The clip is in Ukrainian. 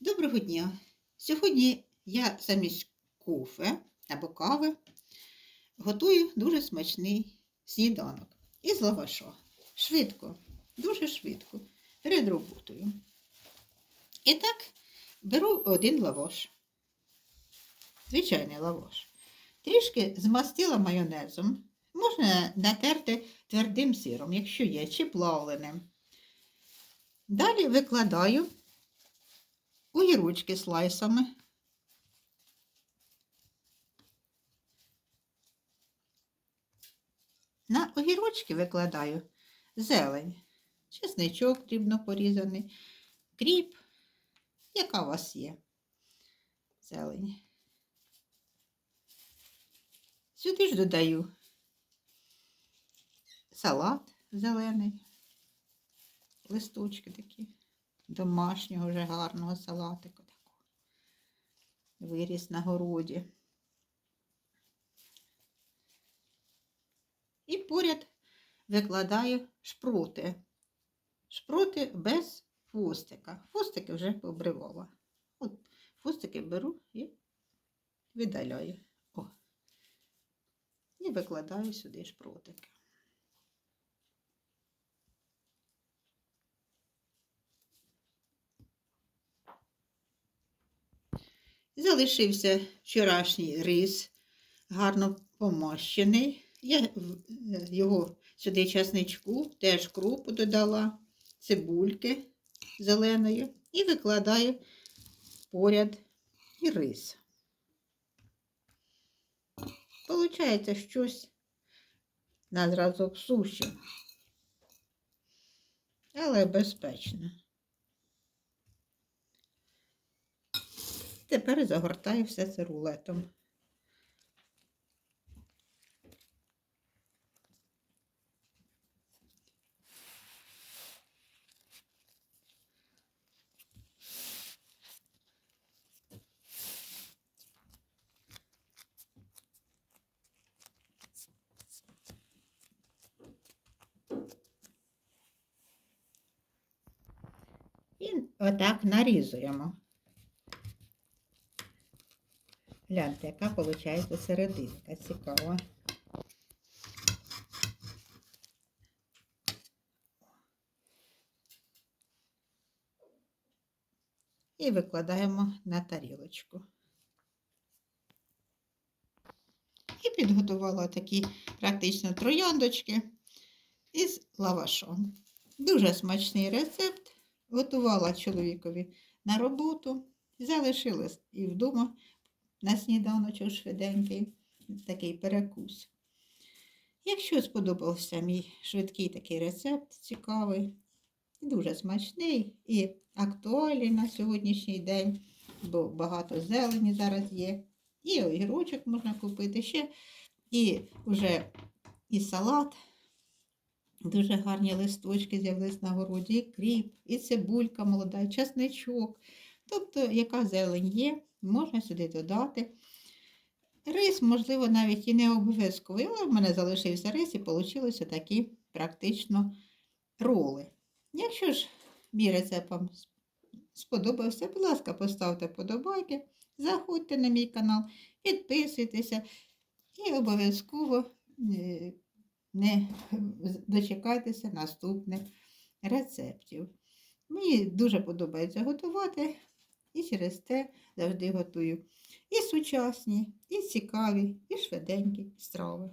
Доброго дня! Сьогодні я замість кофе або кави готую дуже смачний сніданок із лаваша. Швидко, дуже швидко, перед роботою. І так, беру один лаваш, звичайний лаваш. Трішки змастила майонезом. Можна натерти твердим сиром, якщо є, чи плавленим. Далі викладаю огірочки слайсами. На огірочки викладаю зелень, чесничок дрібно порізаний, кріп, яка у вас є зелень. Сюди ж додаю салат зелений, листочки такі домашнього вже гарного салатику такого. Виріс на городі. І поряд викладаю шпроти. Шпроти без хвостика. Хвостики вже побривала. От хвостики беру і видаляю. О. І викладаю сюди шпротики. Залишився вчорашній рис, гарно помощений. Я його сюди часничку, теж крупу додала, цибульки зеленої і викладаю поряд і рис. Получається щось на зразок суші, але безпечно. Тепер загортаю все це рулетом. І отак нарізуємо. Гляньте, яка виходить серединка. Цікава. І викладаємо на тарілочку. І підготувала такі практично трояндочки із лавашом. Дуже смачний рецепт. Готувала чоловікові на роботу, залишилась і вдома на сніданочок швиденький такий перекус. Якщо сподобався мій швидкий такий рецепт, цікавий, дуже смачний і актуальний на сьогоднішній день, бо багато зелені зараз є. І огірочок можна купити ще, і вже і салат. Дуже гарні листочки з'явились на городі, і кріп, і цибулька молода, і часничок. Тобто, яка зелень є, можна сюди додати. Рис, можливо, навіть і не обов'язковий, але в мене залишився рис і вийшли такі практично роли. Якщо ж мій рецепт вам сподобався, будь ласка, поставте подобайки, заходьте на мій канал, підписуйтеся і обов'язково е, не дочекайтеся наступних рецептів. Мені дуже подобається готувати. І через те завжди готую і сучасні, і цікаві, і швиденькі страви.